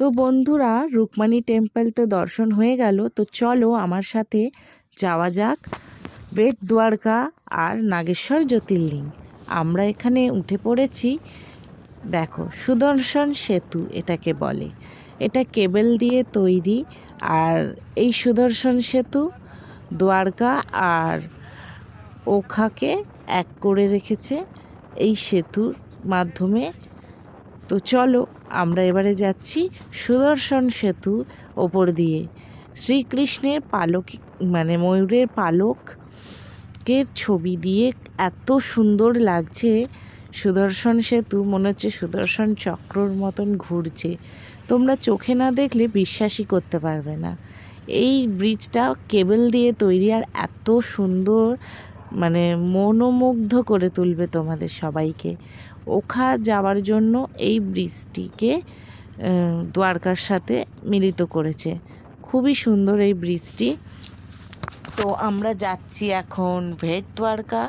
তো বন্ধুরা রুকমানি টেম্পল তো দর্শন হয়ে গেল। তো চলো আমার সাথে যাওয়া যাক। বেট দ্বারকা আর নাগেশ্বর জ্যোতির্লিঙ্গ আমরা এখানে উঠে পড়েছি। দেখো, সুদর্শন সেতু এটাকে বলে। এটা কেবল দিয়ে তৈরি। আর এই সুদর্শন সেতু দ্বারকা আর ওখাকে এক করে রেখেছে এই সেতুর মাধ্যমে। তো চলো আমরা এবারে যাচ্ছি সুদর্শন সেতু ওপর দিয়ে। শ্রীকৃষ্ণের পালক মানে ময়ূরের পালকের ছবি দিয়ে এত সুন্দর লাগছে। সুদর্শন সেতু, মনে হচ্ছে সুদর্শন চক্রর মতন ঘুরছে। তোমরা চোখে না দেখলে বিশ্বাসই করতে পারবে না। এই ব্রিজটা কেবল দিয়ে তৈরি আর এত সুন্দর মানে মনোমুগ্ধ করে তুলবে তোমাদের সবাইকে। ওখা যাওয়ার জন্য এই ব্রিজটিকে দ্বারকার সাথে মিলিত করেছে। খুবই সুন্দর এই ব্রিজটি। তো আমরা যাচ্ছি এখন ভেট দ্বারকা।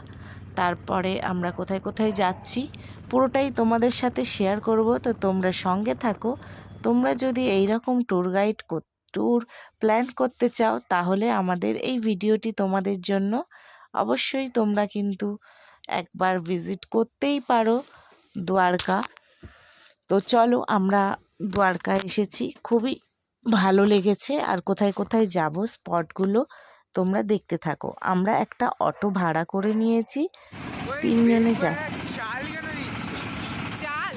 তারপরে আমরা কোথায় কোথায় যাচ্ছি, পুরোটাই তোমাদের সাথে শেয়ার করব। তো তোমরা সঙ্গে থাকো। তোমরা যদি এই রকম ট্যুর গাইড ট্যুর প্ল্যান করতে চাও, তাহলে আমাদের এই ভিডিওটি তোমাদের জন্য অবশ্যই তোমরা কিন্তু একবার ভিজিট করতেই পারো। দ্বারকা। তো চলো আমরা দ্বারকা এসেছি। খুবই ভালো লেগেছে। আর কোথায় কোথায় যাব স্পটগুলো তোমরা দেখতে থাকো। আমরা একটা অটো ভাড়া করে নিয়েছি। তিনজনে যাচ্ছি। চাল?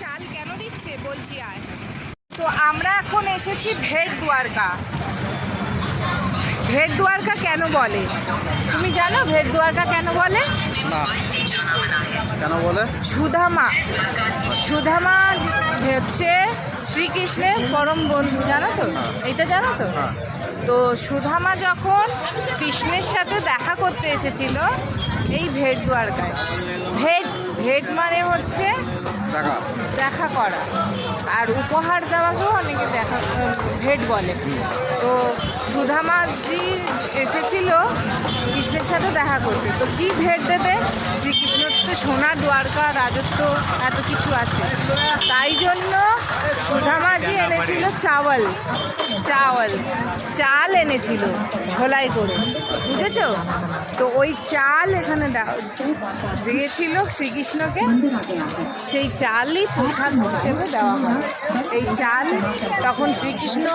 চাল কেন বলছি তো আমরা এখন এসেছি ভেট দ্বারকা। ভেট দ্বারকা কেন বলে? তুমি জানো ভেট দ্বারকা কেন বলে? না। কেন বলে? সুধামা। সুধামা হচ্ছে শ্রীকৃষ্ণের পরম বন্ধু জানো তো? এটা জানো তো? হ্যাঁ। তো সুধামা যখন কৃষ্ণের সাথে দেখা করতে এসেছিল এই ভেট দ্বারকায়। ভেট ভেট মানে হচ্ছে দেখা। দেখা করা। আর উপহার দেওয়াকেও অনেকে দেখা ভেট বলে। তো সুধামাজি এসেছিল কৃষ্ণের সাথে দেখা করতে। তো কি ভেট দেবে? শ্রীকৃষ্ণ তো সোনার দ্বারকা, রাজত্ব, এত কিছু আছে। তাই জন্য সুধামাজি এনেছিল চাওয়াল। চাওয়াল। চাল এনেছিল ঝোলাই করে। বুঝেছ? তো ওই চাল এখানে দিয়েছিল শ্রীকৃষ্ণকে। সেই চালই প্রসাদ হিসেবে দেওয়া হয়। এই চাল তখন শ্রীকৃষ্ণ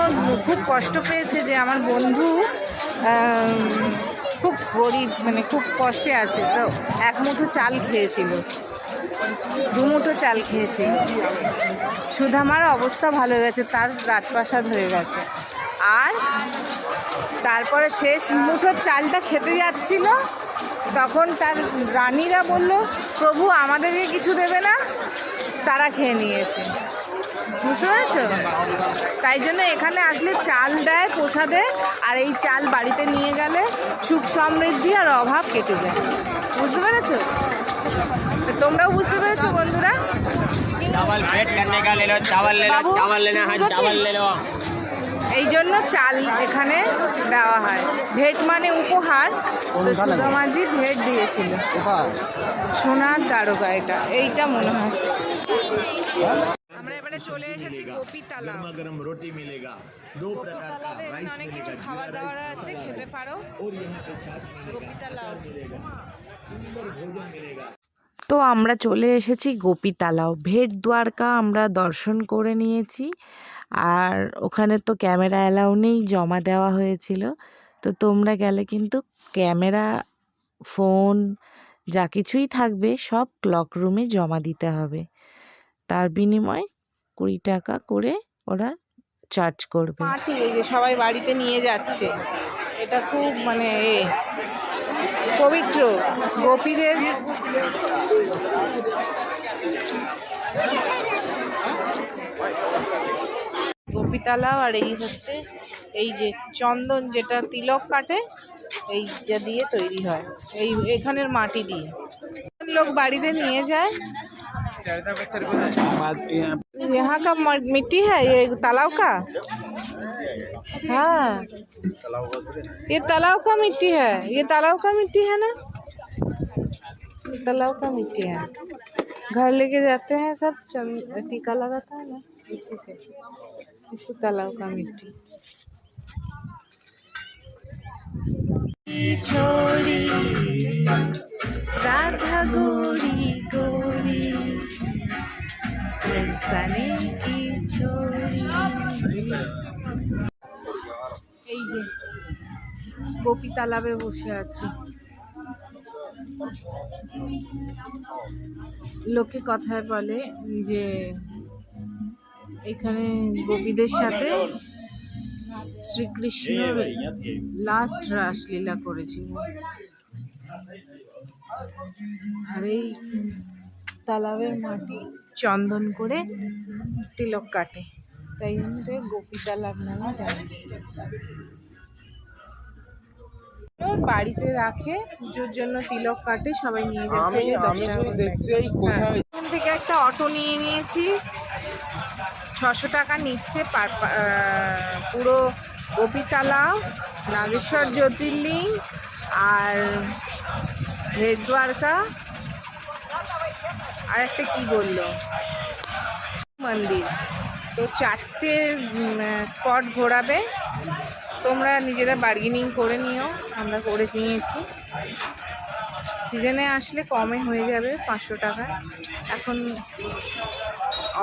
খুব কষ্ট পেয়েছে যে আমার বন্ধু খুব গরিব মানে খুব কষ্টে আছে। তো এক মুঠো চাল খেয়েছিল। দু মুঠো চাল খেয়েছিল। সুধামার অবস্থা ভালো গেছে, তার রাজপ্রাসাদ হয়ে গেছে। আর তারপরে শেষ মুঠোর চালটা খেতে যাচ্ছিল, তখন তার রানীরা বলল, প্রভু আমাদেরকে কিছু দেবে না, তারা খেয়ে নিয়েছে। বুঝতে পেরেছো তাই জন্য এখানে আসলে চাল দেয় প্রসাদে আর এই চাল বাড়িতে নিয়ে গেলে সুখ সমৃদ্ধি আর অভাব কেটে যায় বুঝতে পেরেছো তো তোমরাও বুঝতে পেরেছো বন্ধুরা चावल भेंट करने का ले लो चावल ले लो बाबू, चावल लेना है ठीक আছে? चावल ले लो এই জন্য চাল এখানে দেওয়া হয় ভেট মানে উপহার তো সুদামাজি ভেট দিয়েছিল কোথায় সোনার দ্বারকা এটা এইটা মনে হয় আমরা মানে এবারে চলে এসেছি গোপি তালা গরম গরম রুটি মিলেগা দু প্রকার কা রাইস অনেক কিছু খাওয়া দাওয়ার আছে খেতে পারো। ওর গোপিতালা। তো আমরা চলে এসেছি গোপি তালাও ভেট দ্বারকা আমরা দর্শন করে নিয়েছি আর ওখানে তো ক্যামেরা অ্যালাউ নেই জমা দেওয়া হয়েছিল। তো তোমরা গেলে কিন্তু ক্যামেরা ফোন যা কিছুই থাকবে সব ক্লক রুমে জমা দিতে হবে। তার বিনিময়ে কুড়ি টাকা করে ওরা চার্জ করবে। মাটি এই যে সবাই বাড়িতে নিয়ে যাচ্ছে। এটা খুব মানে এ, পবিত্র। গোপীদের গোপীতালাও আর এই হচ্ছে, এই যে চন্দন যেটা তিলক কাটে, এই যা দিয়ে তৈরি হয়। এই এখানের মাটি দিয়ে। লোক বাড়িতে নিয়ে যায়। यहाँ का मिट्टी है, ये तालाब का? हाँ। ये तालाब का मिट्टी है। ये तालाब का मिट्टी है ना? तालाब का मिट्टी है। घर लेके जाते हैं सब टीका लगाता है ना, इसी से। इसी तालाब का मिट्टी। छोरी রাধা গৌরী গৌরী সানে এই যে, গোপী তালাবে বসে আছি। লোকে কথায় বলে যে, এখানে গোপীদের সাথে শ্রীকৃষ্ণের লাস্ট রাসলীলা করেছিল। আর এই তালাবের মাটি চন্দন করে তিলক কাটে। তাই জন্য গোপী তালাব নামে জানা বাড়িতে রাখে পুজোর জন্য তিলক কাটে সবাই নিয়ে যাচ্ছে। হ্যাঁ, এখান থেকে একটা অটো নিয়ে নিয়েছি। ছশো টাকা নিচ্ছে পার গোপীতলা নাগেশ্বর জ্যোতির্লিং আর রেড দ্বারকা। আর একটা কি বলল? মন্দির। তো চারটে স্পট ঘোরাবে। তোমরা নিজেরা বার্গেনিং করে নিও। আমরা করে নিয়েছি। সিজনে আসলে কমে হয়ে যাবে পাঁচশো টাকা। এখন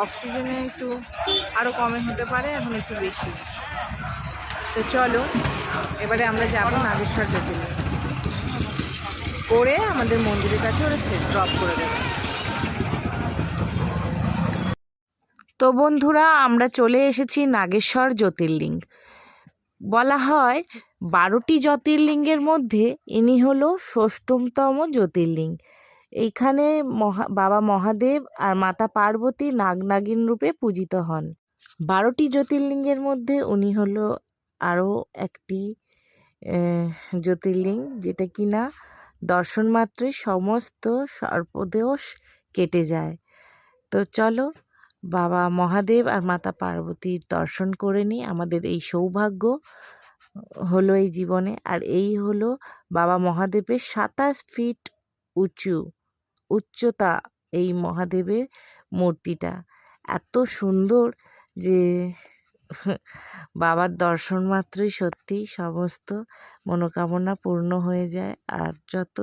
অফ সিজনে একটু আরও কমে হতে পারে, এখন একটু বেশি। তো চলো, এবারে আমরা যাব নাগেশ্বর জ্যোতির্লিঙ্গ করে আমাদের মন্দিরের কাছে ওরা ড্রপ করে দেবে। তো বন্ধুরা, আমরা চলে এসেছি নাগেশ্বর জ্যোতির্লিঙ্গ বলা হয় বারোটি জ্যোতির্লিঙ্গের মধ্যে ইনি হলো ষষ্ঠমতম জ্যোতির্লিঙ্গ এইখানে মহা, বাবা মহাদেব আর মাতা পার্বতী নাগনাগিন রূপে পূজিত হন। বারোটি জ্যোতির্লিঙ্গের মধ্যে উনি হলো আরও একটি জ্যোতির্লিঙ্গ যেটা কিনা দর্শন মাত্রই সমস্ত সর্পদোষ কেটে যায়। তো চলো, বাবা মহাদেব আর মাতা পার্বতীর দর্শন করে নিই। আমাদের এই সৌভাগ্য হলো এই জীবনে। আর এই হলো বাবা মহাদেবের সাতাশ ফিট উঁচু, উচ্চতা এই মহাদেবের মূর্তিটা। এত সুন্দর যে বাবার দর্শন মাত্রই সত্যি সমস্ত মনোকামনা পূর্ণ হয়ে যায় আর যত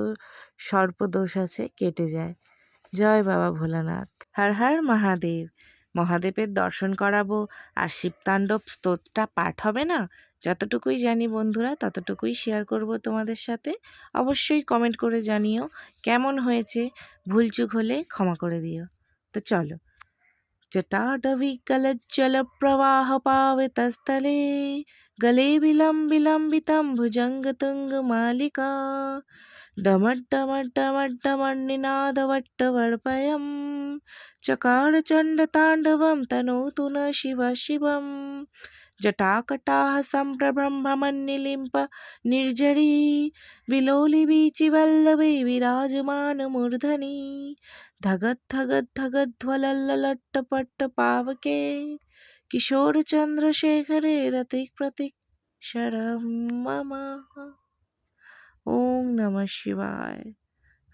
সর্পদোষ আছে কেটে যায়। জয় বাবা ভোলানাথ। হর হর মহাদেব। মহাদেবের দর্শন করাবো আর শিবতাণ্ডব স্তোত্রটা পাঠ হবে না? যতটুকুই জানি বন্ধুরা, ততটুকুই শেয়ার করব তোমাদের সাথে। অবশ্যই কমেন্ট করে জানিও কেমন হয়েছে। ভুলচুক হলে ক্ষমা করে দিও। তো চলো। जटाडविकलज्जलप्रवाहपावितस्थले गले विलम्बिलम्बितं भुजङ्गतुङ्गमालिका डमड्डमड्डमड्डमण्निनादवट्टवर्पयं चकारचण्डताण्डवं तनोतु न शिव जटाकटाह संभ्रमनिलिंप निर्जरी विलोलिबीचि वल्लवै विराजमानमूर्धनी धगद्धगद्धगद्ध्वलल्लट्टपट्ट पावके किशोरचन्द्रशेखरे रतिक् प्रतिक्षरं मम। ॐ नमः शिवाय।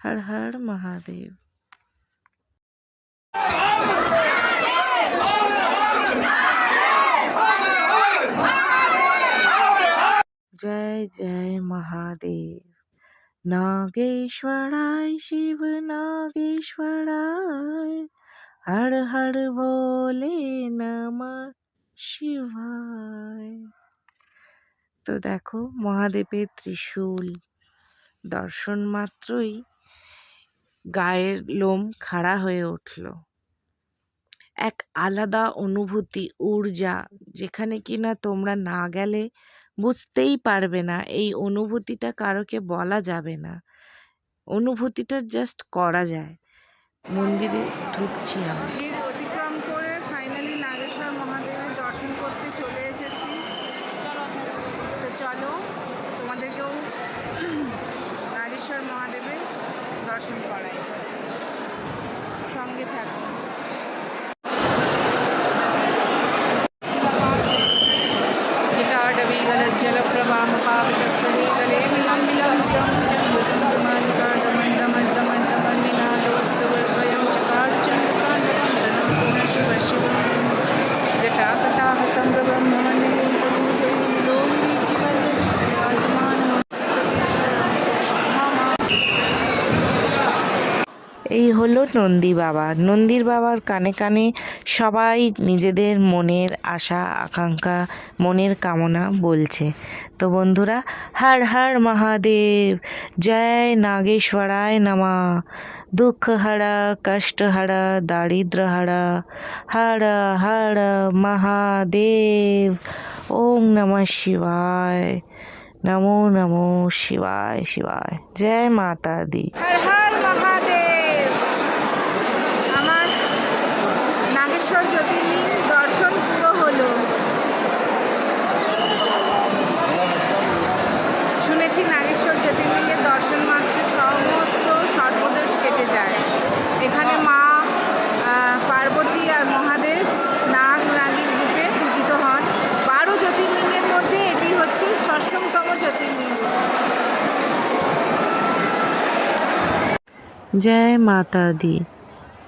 हर हर महादेव। জয় জয় মহাদেব। নাগেশ্বরায়, শিব নাগেশ্বরায়, হর হর বলে নম শিবায়। তো দেখো, মহাদেবের ত্রিশূল দর্শন মাত্রই গায়ের লোম খাড়া হয়ে উঠল। এক আলাদা অনুভূতি, ঊর্জা, যেখানে কিনা তোমরা না গেলে বুঝতেই পারবে না, এই অনুভূতিটা কারোকে বলা যাবে না। অনুভূতিটা জাস্ট করা যায়। মন্দিরে ঢুকছি আমরা। অতিক্রম করে ফাইনালি মহাদেবের দর্শন করতে চলে সঙ্গে থাকো। এই হলো নন্দী বাবা। নন্দীর বাবার কানে কানে সবাই নিজেদের মনের আশা, আকাঙ্ক্ষা, মনের কামনা বলছে। তো বন্ধুরা, হার হার মহাদেব, জয় নাগেশ্বরায় নামা। দুঃখ হরা কষ্ট হরা দারিদ্র হরা হর হর মহাদেব ওম নমঃ শিবায় নমো নমো শিবায় শিবায় জয় মাতা দি হর হর মহাদেব আমার নাগেশ্বর জ্যোতির্লিঙ্গ দর্শন পুরো হলো শুনেছি নাগেশ্বর জ্যোতির্লিঙ্গের দর্শন মাত্র সমস্ত সর্বদোষ কেটে যায় এখানে মা আহ, পার্বতী আর মহাদেব নাগ নাগির রূপে পূজিত হন বারো জ্যোতির্লিঙ্গের মধ্যে এটি ষষ্ঠমতম জ্যোতির্লিঙ্গ জয় মাতা দি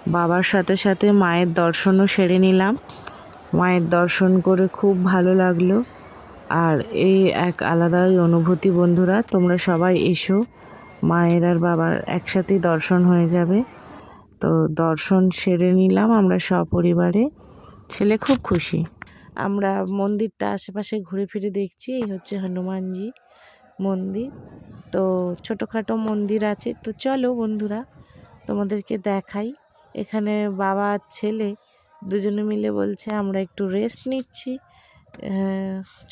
বাবার সাথে সাথে মায়ের দর্শনও সেরে নিলাম। মায়ের দর্শন করে খুব ভালো লাগল। আর এই এক আলাদাই অনুভূতি বন্ধুরা, তোমরা সবাই এসো। মায়ের আর বাবার একসাথেই দর্শন হয়ে যাবে। তো দর্শন সেরে নিলাম আমরা সপরিবারে। ছেলে খুব খুশি। আমরা মন্দিরটা আশেপাশে ঘুরে ফিরে দেখছি, এই হচ্ছে হনুমানজি মন্দির। তো ছোটোখাটো মন্দির আছে, তো চলো বন্ধুরা তোমাদেরকে দেখাই। এখানে বাবা আর ছেলে দুজনে মিলে বলছে, আমরা একটু রেস্ট নিচ্ছি।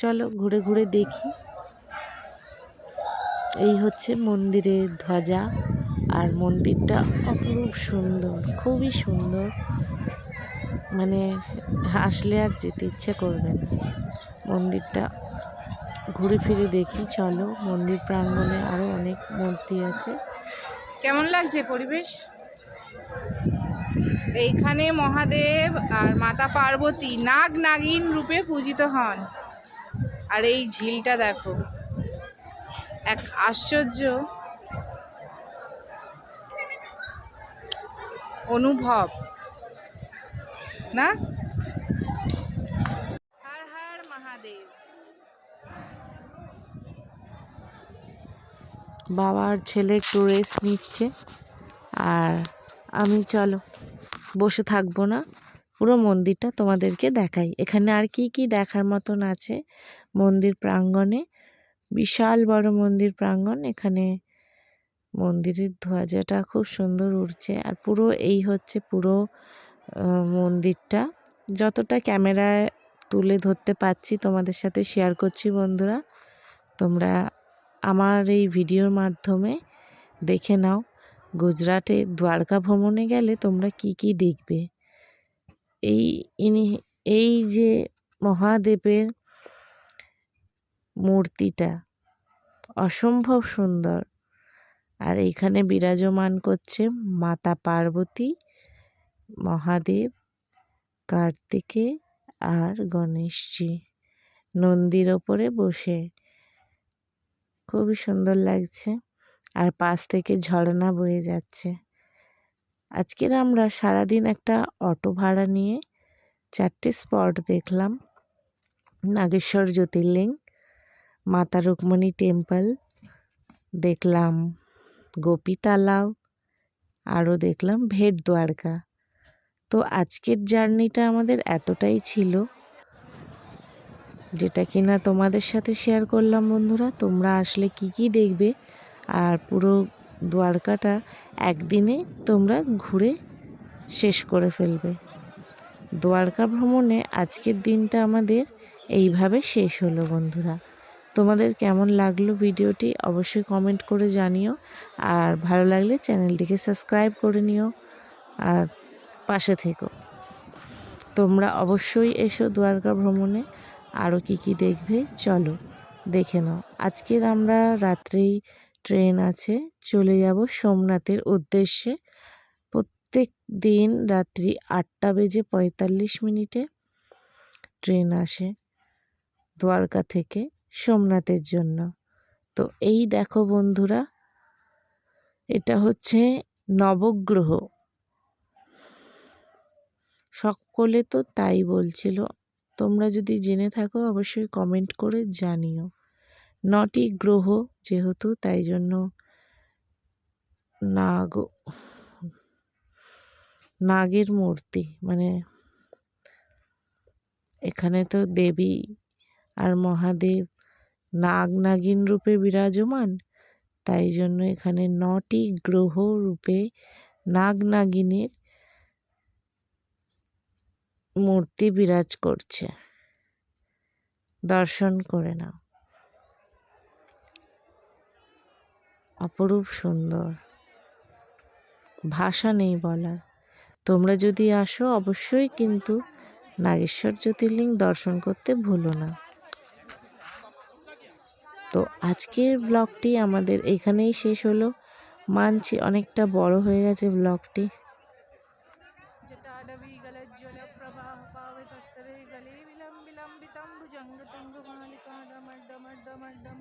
চলো ঘুরে ঘুরে দেখি। এই হচ্ছে মন্দিরের ধ্বজা, আর মন্দিরটা অপরূপ সুন্দর, খুবই সুন্দর। মানে আসলে আর যেতে ইচ্ছে করবে না। মন্দিরটা ঘুরে ফিরে দেখি, চলো। মন্দির প্রাঙ্গণে আরও অনেক মূর্তি আছে। কেমন লাগছে পরিবেশ? এইখানে মহাদেব আর মাতা পার্বতী নাগ নাগিন রূপে পূজিত হন। আর এই ঝিলটা দেখো, এক আশ্চর্য অনুভব। না? হর হর মহাদেব। বাবার ছেলে একটু রেস্ট নিচ্ছে। আর আমি চলো বসে থাকব না। পুরো মন্দিরটা তোমাদেরকে দেখাই। এখানে আর কি কি দেখার মতন আছে মন্দির প্রাঙ্গণে? বিশাল বড় মন্দির প্রাঙ্গণ। এখানে মন্দিরের ধ্বজাটা খুব সুন্দর উঠছে আর পুরো এই হচ্ছে পুরো মন্দিরটা। যতটা ক্যামেরায় তুলে ধরতে পারছি তোমাদের সাথে শেয়ার করছি বন্ধুরা, তোমরা আমার এই ভিডিওর মাধ্যমে দেখে নাও। গুজরাটে দ্বারকা ভ্রমণে গেলে তোমরা কি কি দেখবে? এই ইনি, এই যে মহাদেবের মূর্তিটা অসম্ভব সুন্দর। আর এইখানে বিরাজমান করছে মাতা পার্বতী মহাদেব, কার্তিকে আর গণেশজি নন্দীর ওপরে বসে। খুবই সুন্দর লাগছে। আর পাশ থেকে ঝর্ণা বয়ে যাচ্ছে। আজকের আমরা সারাদিন একটা অটো ভাড়া নিয়ে চারটে স্পট দেখলাম। নাগেশ্বর জ্যোতির্লিঙ্গ মাতা রুক্মণী টেম্পল দেখলাম গোপী তালাও আরও দেখলাম ভেট দ্বারকা। তো আজকের জার্নিটা আমাদের এতটাই ছিল, যেটা কিনা তোমাদের সাথে শেয়ার করলাম বন্ধুরা। তোমরা আসলে কি কি দেখবে, আর পুরো দ্বারকাটা একদিনে তোমরা ঘুরে শেষ করে ফেলবে। দ্বারকা ভ্রমণে আজকের দিনটা আমাদের এইভাবে শেষ হলো বন্ধুরা। তোমাদের কেমন লাগল ভিডিওটি অবশ্যই কমেন্ট করে জানিও, আর ভালো লাগলে চ্যানেলটিকে সাবস্ক্রাইব করে নিও। আর পাশে থেকো। তোমরা অবশ্যই এসো দ্বারকা ভ্রমণে। আরও কি কি দেখবে, চলো দেখে নাও। আজকের আমরা রাত্রেই ট্রেন আছে, চলে যাব সোমনাথের উদ্দেশ্যে। প্রত্যেক দিন রাত্রি আটটা বেজে পঁয়তাল্লিশ মিনিটে ট্রেন আসে দ্বারকা থেকে সোমনাথের জন্য। তো এই দেখো বন্ধুরা, এটা হচ্ছে নবগ্রহ। সকলে তো তাই বলছিল। তোমরা যদি জেনে থাকো, অবশ্যই কমেন্ট করে জানিও। নটি গ্রহ যেহেতু, তাই জন্য নাগ নাগের মূর্তি মানে এখানে তো দেবী আর মহাদেব নাগ নাগিন রূপে বিরাজমান, তাই জন্য এখানে নটি গ্রহ রূপে নাগ নাগিনের মূর্তি বিরাজ করছে। দর্শন করে নাও। অপরূপ সুন্দর। ভাষা নেই বলার। তোমরা যদি আসো, অবশ্যই কিন্তু নাগেশ্বর জ্যোতির্লিঙ্গ দর্শন করতে ভুলো না। তো আজকের ব্লগটি আমাদের এখানেই শেষ হলো। মানছি অনেকটা বড় হয়ে গেছে ব্লগটি रमण्डं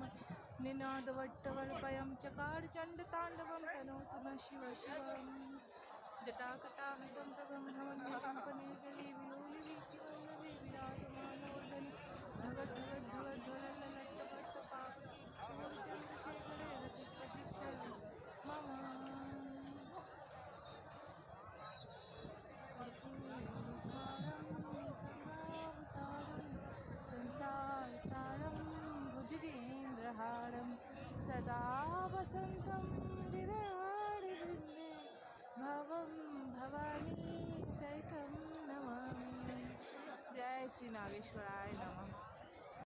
निनादवट्टवल्पयं चकारचण्डताण्डवं तनोतु न शिव शिवं। जटाकटाहसं तवं हवन् कम्पने जले विलोलि विचिवल्लवे विराजमा শ্রী নাগেশ্বরায় নম